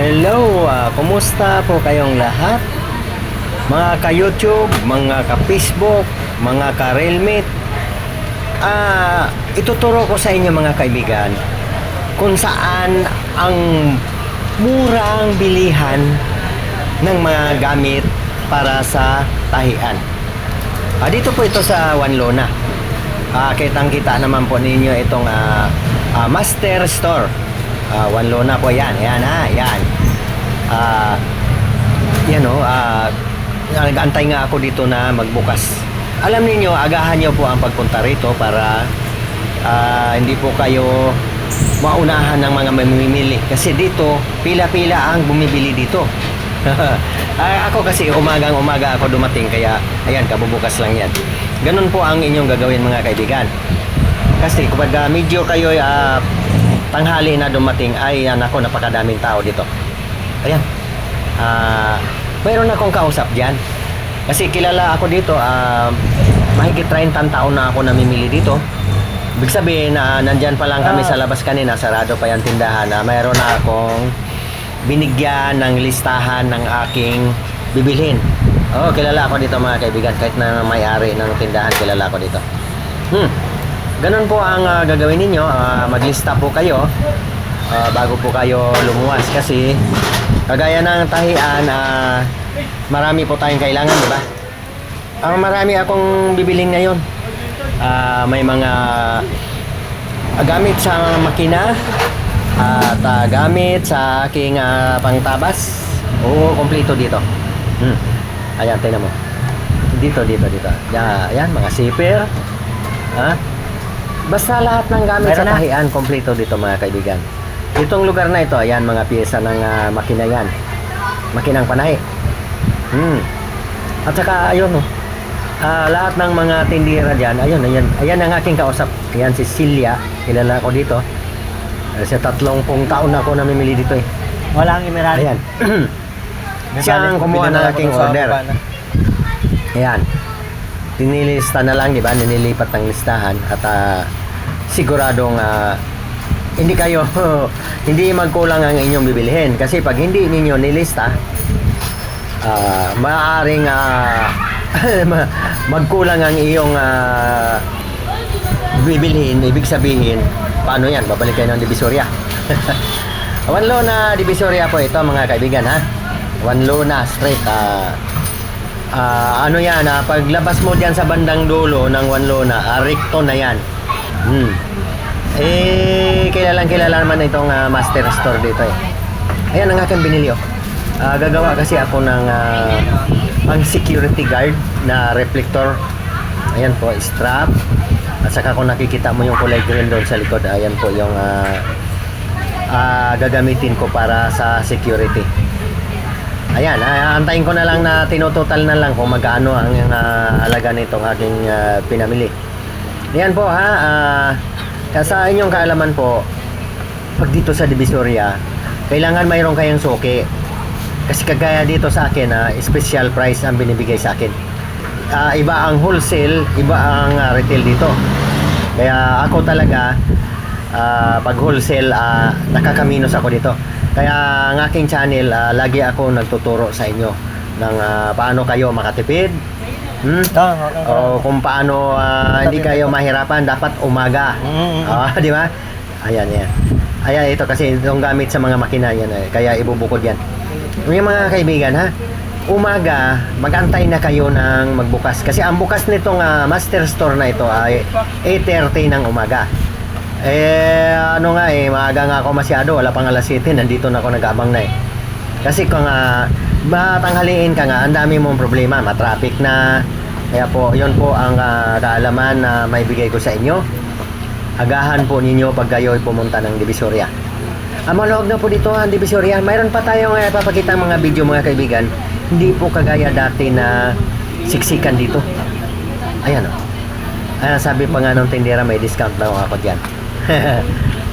Hello, ah, kumusta po kayong lahat? Mga ka-YouTube, mga ka-Facebook, mga ka-Realmate. Ah, ituturo ko sa inyo mga kaibigan kung saan ang murang bilihan ng mga gamit para sa tahian. Ah, dito po ito sa Wanlona. Ah, kitang-kita naman po ninyo itong ah, ah, Master Store. Ah, Wanlona po yan. Yan ha, yan. Ah, yan o, ah, nag-antay nga ako dito na magbukas. Alam niyo agahan niyo po ang pagpunta rito para ah, hindi po kayo maunahan ng mga mamimili. Kasi dito, pila-pila ang bumibili dito. Ah, ako kasi umagang umaga ako dumating kaya ayan kabubukas lang yan. Ganun po ang inyong gagawin mga kaibigan. Kasi kapag ah, medyo kayo ah, tanghali na dumating ay yan ako napakadaming tao dito. Ayan. Ah, mayroon akong kausap diyan. Kasi kilala ako dito ah, mahigit 30 taon na ako namimili dito. Ibig sabihin na nandyan pa lang kami sa labas kanina, sarado pa yung tindahan na mayroon na akong binigyan ng listahan ng aking bibilhin. Oh, kilala ako dito mga kaibigan. Kahit na may-ari ng tindahan, kilala ako dito. Hmm. Ganun po ang ah, gagawin ninyo. Ah, maglista po kayo ah, bago po kayo lumuwas. Kasi kagaya ng tahian, ah, marami po tayong kailangan, di ba? Ang marami akong bibiling ngayon. Ah, may mga ah, gamit sa makina at ah, gamit sa aking ah, pangtabas. Oo, kompleto dito. Hmm. Ayan, tingnan mo. Dito, dito, dito. Yan, ayan, mga zipper. Ha? Basta lahat ng gamit Meron sa na. tahian, kompleto dito mga kaibigan. Itong lugar na ito, ayan, mga piyesa ng ah, makina yan. Makinang panahi. Hmm. At saka, ayun, oh. Ah, lahat ng mga tindira dyan, ayun, ayan, ayan ang aking kausap. Ayan si Celia, kilala ko dito. Eh, Sa tatlong pong taon na ako namimili dito eh. Walang Emerald. Ayan. Siya ang kumuha ng aking order. Ayan. Tinilista na lang, di ba? Ninilipat ng listahan at ah, siguradong ah, hindi kayo hindi magkulang ang inyong bibilihin. Kasi pag hindi ninyo nilista ah maaaring ma- magkulang ang iyong ah, bibilhin ibig sabihin paano yan? Babalik kayo ng Divisoria. Wanlona Divisoria po ito mga kaibigan ha? Wanlona Street ah Ah, ano yan, ah, paglabas mo diyan sa bandang dulo ng Wanlona, ah, recto na yan. Hmm. Eh, kilalang kilala naman itong ah, master store dito eh. Ayan ang aking binili oh. Ah, gagawa kasi ako ng ah, pang security guard na reflector. Ayan po, strap. At saka kung nakikita mo yung kulay green doon sa likod, ayan po yung ah, ah, gagamitin ko para sa security. Ayan, ah, antayin ko na lang na tinutotal na lang kung magkano ang uh, halaga nitong aking ah, pinamili. Yan po ha, ah, sa inyong kaalaman po, pag dito sa Divisoria, kailangan mayroon kayong suki. Kasi kagaya dito sa akin, ah, special price ang binibigay sa akin. Ah, iba ang wholesale, iba ang ah, retail dito. Kaya ako talaga, ah, pag wholesale, ah, nakakaminos ako dito. Kaya ang aking channel, ah, lagi ako nagtuturo sa inyo ng ah, paano kayo makatipid. Hmm? O kung paano ah, hindi kayo mahirapan, dapat umaga. Mm. Ah, di ba? Ayan, yan. Ayan, ito kasi itong gamit sa mga makina yan. Eh, kaya ibubukod yan. Yung mga kaibigan, ha? Umaga, magantay na kayo ng magbukas. Kasi ang bukas nitong ah, master store na ito ay 8.30 ng umaga. Eh, ano nga eh, maaga nga ako masyado. Wala pang alas 7, nandito na ako nag-abang na eh. Kasi kung uh, matanghaliin ka nga, ang dami mong problema. Matraffic na. Kaya po, yun po ang ah, kaalaman na may bigay ko sa inyo. Agahan po ninyo pag kayo ay pumunta ng Divisoria. Ang maluwag na po dito ang Divisoria. Mayroon pa tayong uh, papakita mga video mga kaibigan. Hindi po kagaya dati na siksikan dito. Ayan o. Ayan, sabi pa nga nung tindera may discount daw ako dyan.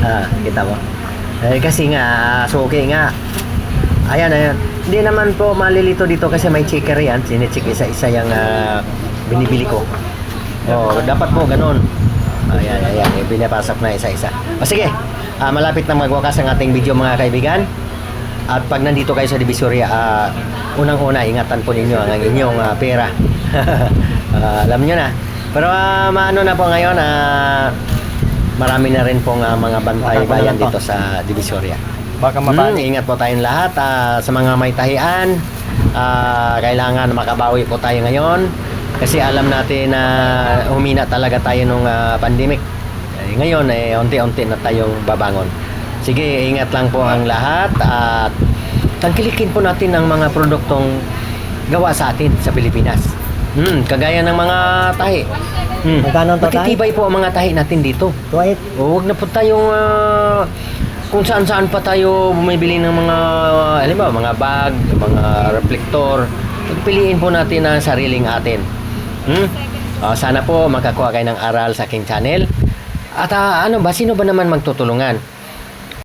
Ah, kita mo. Eh, kasi nga, suki nga. Ayan, ayan. Hindi naman po malilito dito kasi may checker yan. Sinicheck isa-isa yung ah, binibili ko. Oh, dapat po ganun. Ayan, ayan. Pinapasok na isa-isa. O sige, ah, malapit na magwakas ang ating video mga kaibigan. At pag nandito kayo sa Divisoria, ah, unang-una, ingatan po ninyo ang inyong ah, pera. Ah, alam nyo na. Pero ah, maano na po ngayon, ah, marami na rin pong ah, mga bantay Baka bayan wala to. dito sa Divisoria. Baka Hmm, mabali. ingat po tayong lahat ah, sa mga may tahian. ah, kailangan makabawi po tayo ngayon kasi alam natin na humina talaga tayo nung ah, pandemic. Eh, ngayon eh unti-unti na tayong babangon. Sige, ingat lang po ang lahat at tangkilikin po natin ang mga produktong gawa sa atin sa Pilipinas. Hmm, kagaya ng mga tahi. Hmm. Magkano ang to, tahi? Matitibay po ang mga tahi natin dito. Tuwait. O, wag na po tayong ah, kung saan-saan pa tayo bumibili ng mga, alam mo, mga bag, mga reflector. Piliin po natin ang sariling atin. Hmm? Ah, sana po makakuha kayo ng aral sa aking channel. At ah, ano ba, sino ba naman magtutulungan?